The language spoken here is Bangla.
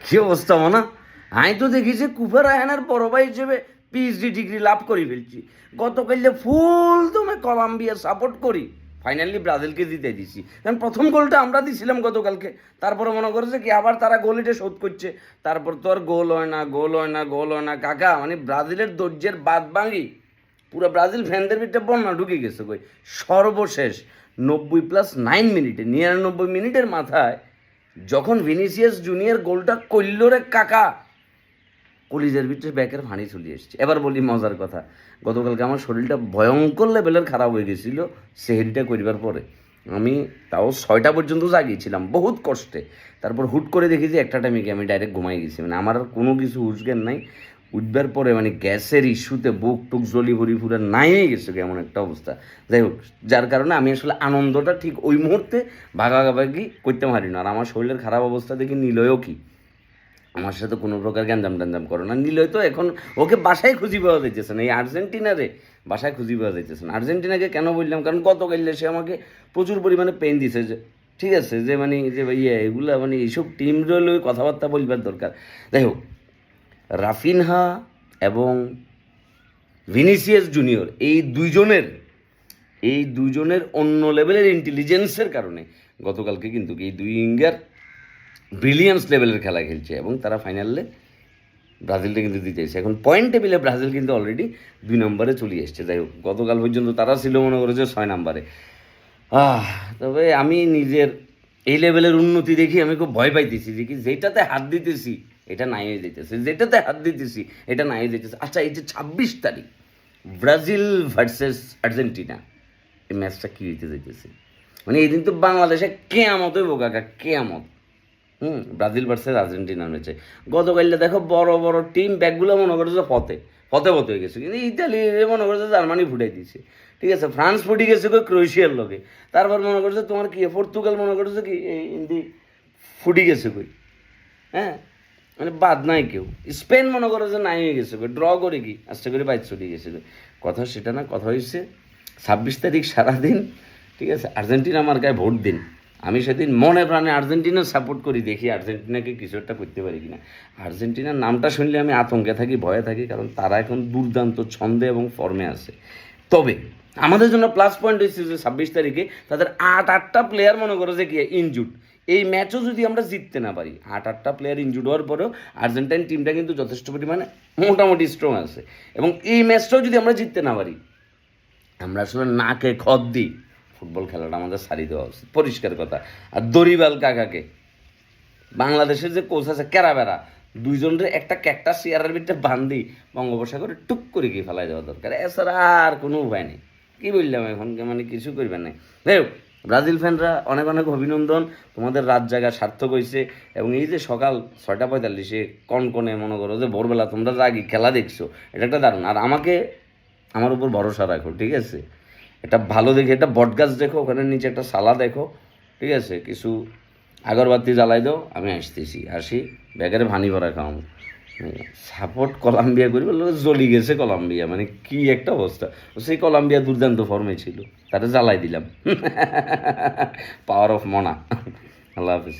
কি অবস্থা মনা? আমি তো দেখি যে কুফার আয়নার বড় ভাই হিসেবে পিএইচডি ডিগ্রি লাভ করে ফেলছি। গতকালে ফুল তুমি কলাম্বিয়া সাপোর্ট করি। ফাইনালি ব্রাজিলকে জিতে দিছি। কারণ প্রথম গোলটা আমরা দিছিলাম গতকালকে। তারপরে মনে করেছে কি আবার তারা গোল এটা শোধ করছে। তারপর তো আর গোল হয় না গোল হয় না গোল হয় না। কাকা মানে ব্রাজিলের দৈর্যের বাদ ভাঙি। পুরো ব্রাজিল ফ্যানদের ভিতরে বন্যা ঢুকে গেছে কই। সর্বশেষ নব্বই প্লাস নাইন মিনিটে নিরানব্বই মিনিটের মাথায় যখন ভিনিসিয়াস জুনিয়র গোলটা করল রে কাকা, কলিজের ভিতরে ব্যাকের ভাঁড়ি চলে এসছে। এবার বলি মজার কথা, গতকালকে আমার শরীরটা ভয়ঙ্কর লেভেলের খারাপ হয়ে গেছিল সেহেরিটা করিবার পরে। আমি তাও ছয়টা পর্যন্ত জাগিয়েছিলাম, বহুত কষ্টে। তারপর হুট করে দেখি যে একটা টাইমে আমি ডাইরেক্ট ঘুমাই গেছি। মানে আমার আর কোনো কিছু হুশজ্ঞান নাই। উঠবার পরে মানে গ্যাসের ইস্যুতে বুক টুক জলি ভরি পুরো নাইয়ে গেছে এমন একটা অবস্থা। যাই হোক, যার কারণে আমি আসলে আনন্দটা ঠিক ওই মুহূর্তে ভাগাভাগি করতে পারি না। আর আমার শরীরের খারাপ অবস্থা দেখি নিলয়ও কি? আমার সাথে কোনো প্রকার গ্যাঞ্জাম ট্যাঞ্জাম করো না। নিলয় তো এখন ওকে বাসায় খুঁজি পাওয়া যাইতেছে না, এই আর্জেন্টিনারে বাসায় খুঁজি পাওয়া যাইতেছে না। আর্জেন্টিনাকে কেন বললাম? কারণ গত গেলে সে আমাকে প্রচুর পরিমাণে পেন দিছে যে, ঠিক আছে, যে মানে যে ইয়ে এগুলা মানে এইসব টিম রইলে কথাবার্তা বলবার দরকার। যাই হোক রাফিনহা এবং ভিনিসিয়াস জুনিয়র, এই দুইজনের, এই দুজনের অন্য লেভেলের ইন্টেলিজেন্সের কারণে গতকালকে কিন্তু এই দুই ইঙ্গার ব্রিলিয়ান্স লেভেলের খেলা খেলছে এবং তারা ফাইনালে ব্রাজিলটা কিন্তু দিতেছে এখন পয়েন্ট টেবিলে ব্রাজিল কিন্তু অলরেডি দুই নম্বরে চলে এসছে। যাই হোক, গতকাল পর্যন্ত তারা ছিল মনে করেছে ছয় নম্বরে। আহ, তবে আমি নিজের এই লেভেলের উন্নতি দেখি আমি খুব ভয় পাইতেছি কি যেটাতে হাত দিতেছি এটা নাই হয়ে যেতেছে যেটাতে হাত দিতেছি, এটা নাই হয়ে যেতেছে আচ্ছা এই যে ছাব্বিশ তারিখ, ব্রাজিল ভার্সেস আর্জেন্টিনা, এই ম্যাচটা কী হইতে যেতেছে মানে এই দিন তো বাংলাদেশে কেয়ামত হইব কাকা, কেয়ামত। হুম, ব্রাজিল ভার্সেস আর্জেন্টিনা হয়েছে গতকালে দেখো বড় বড় টিম, ব্যাগগুলো মনে করছে ফতে ফতে ফতে হয়ে গেছে। কিন্তু ইতালি মনে করছে জার্মানি ফুটাই দিয়েছে ঠিক আছে, ফ্রান্স ফুটে গেছে কই ক্রোয়েশিয়ার লোকে তারপর মনে করছে তোমার কি, পর্তুগাল মনে করছে কি ইন্দি ফুটি গেছে কই? হ্যাঁ? মানে বাদ নাই কেউ। স্পেন মনে করো যে নাই হয়ে গেছে, ড্র করে কি? আস্তে করে বাইক চলে গেছে কথা সেটা না, কথা হয়েছে ছাব্বিশ তারিখ সারাদিন, ঠিক আছে, আর্জেন্টিনা আমার গায়ে ভোট দিন। আমি সেদিন মনে প্রাণে আর্জেন্টিনা সাপোর্ট করি, দেখি আর্জেন্টিনাকে কিছু একটা করতে পারি কিনা। আর্জেন্টিনার নামটা শুনলে আমি আতঙ্কে থাকি, ভয়ে থাকি, কারণ তারা এখন দুর্দান্ত ছন্দে এবং ফর্মে আছে। তবে আমাদের জন্য প্লাস পয়েন্ট হয়েছে যে ছাব্বিশ তারিখে তাদের আট, আটটা প্লেয়ার মনে করো যে কি ইনজুড এই ম্যাচও যদি আমরা জিততে না পারি, আট, আটটা প্লেয়ার ইনজুড হওয়ার পরেও আর্জেন্টাইন টিমটা কিন্তু যথেষ্ট পরিমাণে মোটামুটি স্ট্রং আছে। এবং এই ম্যাচটাও যদি আমরা জিততে না পারি, আমরা আসলে নাকে খদ দিই। ফুটবল খেলাটা আমাদের সারি দেওয়া উচিত। পরিষ্কার কথা। আর দরিবাল কাকাকে, বাংলাদেশের যে কোচ আছে কেরাবেরা, দুইজনের একটা ক্যাকটাস চেয়ারের ভিতরে বান্ধি বঙ্গোপসাগরে টুক করে গিয়ে ফেলাই দেওয়া দরকার। এছাড়া আর কোনো উপায় নেই। কী বললাম এখন? মানে কিছু করবেন না যাই হোক ব্রাজিল ফ্যানরা অনেক অনেক অভিনন্দন। তোমাদের রাত জায়গা সার্থক হয়েছে এবং এই যে সকাল ছয়টা পঁয়তাল্লিশে কনকনে মনে করো যে ভোরবেলা তোমরা জাগি খেলা দেখছ, এটা একটা দারুণ। আর আমাকে আমার উপর ভরসা রাখো, ঠিক আছে? একটা ভালো দেখে একটা বটগাছ দেখো, ওখানে নিচে একটা সালা দেখো, ঠিক আছে? কিছু আগরবাতি জ্বালাই দাও, আমি আসতেছি। আসি, ব্যাগের ভানি ভরা খাওয়াম সাপোর্ট কলাম্বিয়া করি বলল জ্বলি গেছে কলাম্বিয়া মানে কি একটা অবস্থা। সেই কলাম্বিয়া দুর্দান্ত ফর্মে ছিল তারা জ্বালাই দিলাম। পাওয়ার অফ মনা আল্লাহ হাফিজ।